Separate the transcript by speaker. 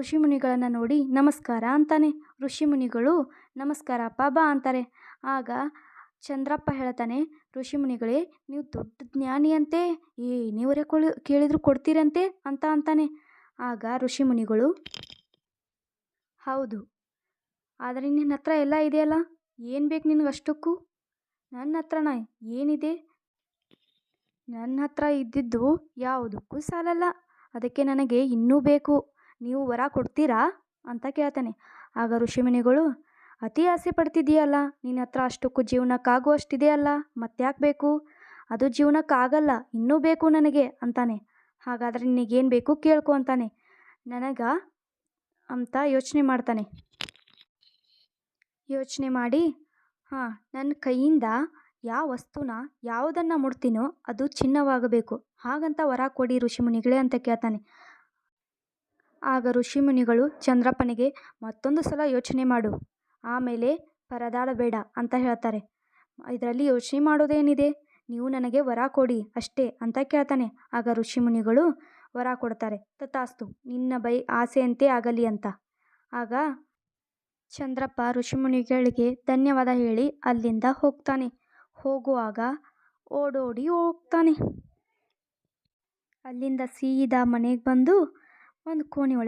Speaker 1: ಋಷಿಮುನಿಗಳನ್ನು ನೋಡಿ ನಮಸ್ಕಾರ ಅಂತಾನೆ. ಋಷಿಮುನಿಗಳು, ನಮಸ್ಕಾರಪ್ಪ ಬಾ ಅಂತಾರೆ. ಆಗ ಚಂದ್ರಪ್ಪ ಹೇಳ್ತಾನೆ, ಋಷಿಮುನಿಗಳೇ, ನೀವು ದೊಡ್ಡ ಜ್ಞಾನಿಯಂತೆ ಏನೇ ಕೊಳಿ, ಕೇಳಿದರೂ ಕೊಡ್ತೀರಂತೆ ಅಂತ ಅಂತಾನೆ. ಆಗ ಋಷಿಮುನಿಗಳು, ಹೌದು, ಆದರೆ ನಿನ್ನ ಹತ್ರ ಎಲ್ಲ ಇದೆಯಲ್ಲ? ಏನು ಬೇಕು ನಿನಗೆ ಅಷ್ಟಕ್ಕೂ? ನನ್ನ ಹತ್ರನ? ಏನಿದೆ? ನನ್ನ ಹತ್ರ ಇದ್ದಿದ್ದು ಯಾವುದಕ್ಕೂ ಸಾಲಲ್ಲ. ಅದಕ್ಕೆ ನನಗೆ ಇನ್ನೂ ಬೇಕು. ನೀವು ವರ ಕೊಡ್ತೀರಾ? ಅಂತ ಕೇಳ್ತಾನೆ. ಆಗ ಋಷಿಮುನಿಗಳು, ಅತಿ ಆಸೆ ಪಡ್ತಿದ್ದೀಯಲ್ಲ, ನಿನ್ನ ಹತ್ರ ಅಷ್ಟಕ್ಕೂ ಜೀವನಕ್ಕಾಗುವಷ್ಟಿದೆಯಲ್ಲ ಮತ್ತ್ಯಾಕೆ ಬೇಕು? ಅದು ಜೀವನಕ್ಕಾಗಲ್ಲ, ಇನ್ನೂ ಬೇಕು ನನಗೆ, ಅಂತಾನೆ. ಹಾಗಾದರೆ ನಿನಗೇನು ಬೇಕು ಕೇಳ್ಕೊ ಅಂತಾನೆ. ನನಗ ಅಂತ ಯೋಚನೆ ಮಾಡ್ತಾನೆ. ಯೋಚನೆ ಮಾಡಿ, ಹಾಂ ನನ್ನ ಕೈಯಿಂದ ಯಾವ ವಸ್ತುನ ಯಾವುದನ್ನು ಮುಡ್ತೀನೋ ಅದು ಚಿನ್ನವಾಗಬೇಕು. ಹಾಗಂತ ವರ ಕೊಡಿ ಋಷಿಮುನಿಗಳೇ, ಅಂತ ಕೇಳ್ತಾನೆ. ಆಗ ಋಷಿಮುನಿಗಳು ಚಂದ್ರಪ್ಪನಿಗೆ ಮತ್ತೊಂದು ಸಲ ಯೋಚನೆ ಮಾಡು. ಆಮೇಲೆ ಪರದಾಡಬೇಡ ಅಂತ ಹೇಳ್ತಾರೆ. ಇದರಲ್ಲಿ ಯೋಚನೆ ಮಾಡೋದೇನಿದೆ? ನೀವು ನನಗೆ ವರ ಕೊಡಿ ಅಷ್ಟೇ ಅಂತ ಕೇಳ್ತಾನೆ. ಆಗ ಋಷಿಮುನಿಗಳು ವರ ಕೊಡ್ತಾರೆ. ತಥಾಸ್ತು, ನಿನ್ನ ಬೈ ಆಸೆಯಂತೆ ಆಗಲಿ ಅಂತ. ಆಗ ಚಂದ್ರಪ್ಪ ಋಷಿಮುನಿಗಳಿಗೆ ಧನ್ಯವಾದ ಹೇಳಿ ಅಲ್ಲಿಂದ ಹೋಗ್ತಾನೆ. ಹೋಗುವಾಗ ಓಡೋಡಿ ಹೋಗ್ತಾನೆ. ಅಲ್ಲಿಂದ ಸೀದಾ ಮನೆಗೆ ಬಂದು ಒಂದು ಕೋಣೆ ಒಳಗೆ